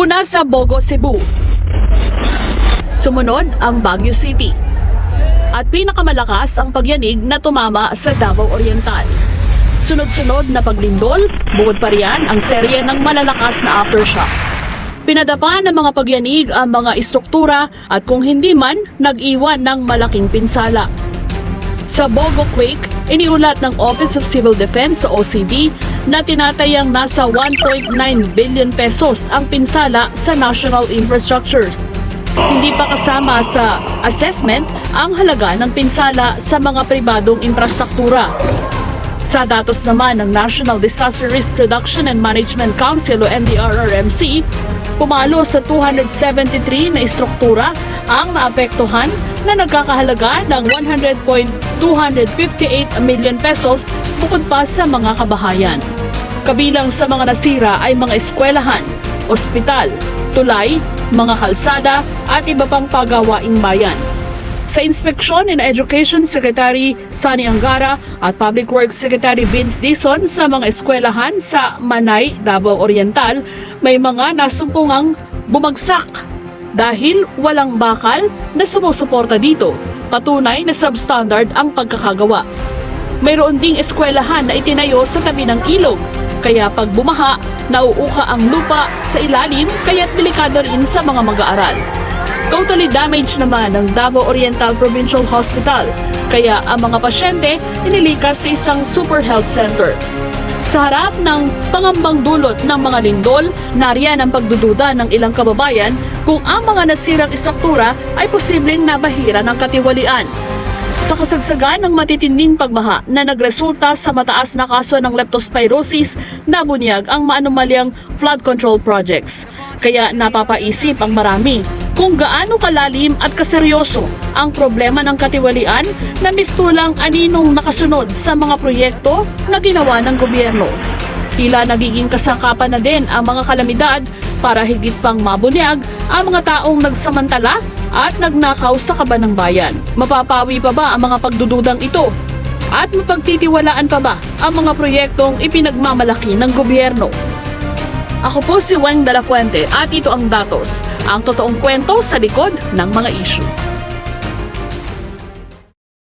Una sa Bogo, Cebu. Sumunod ang Baguio City. At pinakamalakas ang pagyanig na tumama sa Davao Oriental. Sunod-sunod na paglindol, bukod pa riyan ang serye ng malalakas na aftershocks. Pinadapa ng mga pagyanig ang mga istruktura at kung hindi man, nag-iwan ng malaking pinsala. Sa Bogo Quake, iniulat ng Office of Civil Defense o OCD na tinatayang nasa 1.9 billion pesos ang pinsala sa national infrastructure. Hindi pa kasama sa assessment ang halaga ng pinsala sa mga pribadong infrastruktura. Sa datos naman ng National Disaster Risk Reduction and Management Council o NDRRMC, pumalo sa 273 na istruktura ang naapektuhan na nagkakahalaga ng 100.258 million pesos bukod pa sa mga kabahayan. Kabilang sa mga nasira ay mga eskwelahan, ospital, tulay, mga kalsada at iba pang pagawaing bayan. Sa inspeksyon ni na Education Secretary Sani Angara at Public Works Secretary Vince Dison sa mga eskwelahan sa Manay, Davao Oriental, may mga nasumpungang bumagsak dahil walang bakal na sumusuporta dito. Patunay na substandard ang pagkakagawa. Mayroon ding eskwelahan na itinayo sa tabi ng ilog, kaya pag bumaha, nauuka ang lupa sa ilalim kaya't delikado rin sa mga mag-aaral. Totally damaged naman ang Davao Oriental Provincial Hospital, kaya ang mga pasyente inilikas sa isang super health center. Sa harap ng pangambang dulot ng mga lindol, nariyan ang pagdududa ng ilang kababayan kung ang mga nasirang istruktura ay posibleng nabahira ng katiwalian. Sa kasagsagan ng matitinding pagbaha na nagresulta sa mataas na kaso ng leptospirosis, nabunyag ang maanumalyang flood control projects. Kaya napapaisip ang marami kung gaano kalalim at kaseryoso ang problema ng katiwalian na mistulang aninong nakasunod sa mga proyekto na ginawa ng gobyerno. Tila nagiging kasangkapan na din ang mga kalamidad para higit pang mabunyag ang mga taong nagsamantala at nagnakaw sa kaban ng bayan. Mapapawi pa ba ang mga pagdududang ito? At mapagtitiwalaan pa ba ang mga proyektong ipinagmamalaki ng gobyerno? Ako po si Weng de la Fuente at ito ang datos, ang totoong kwento sa likod ng mga issue.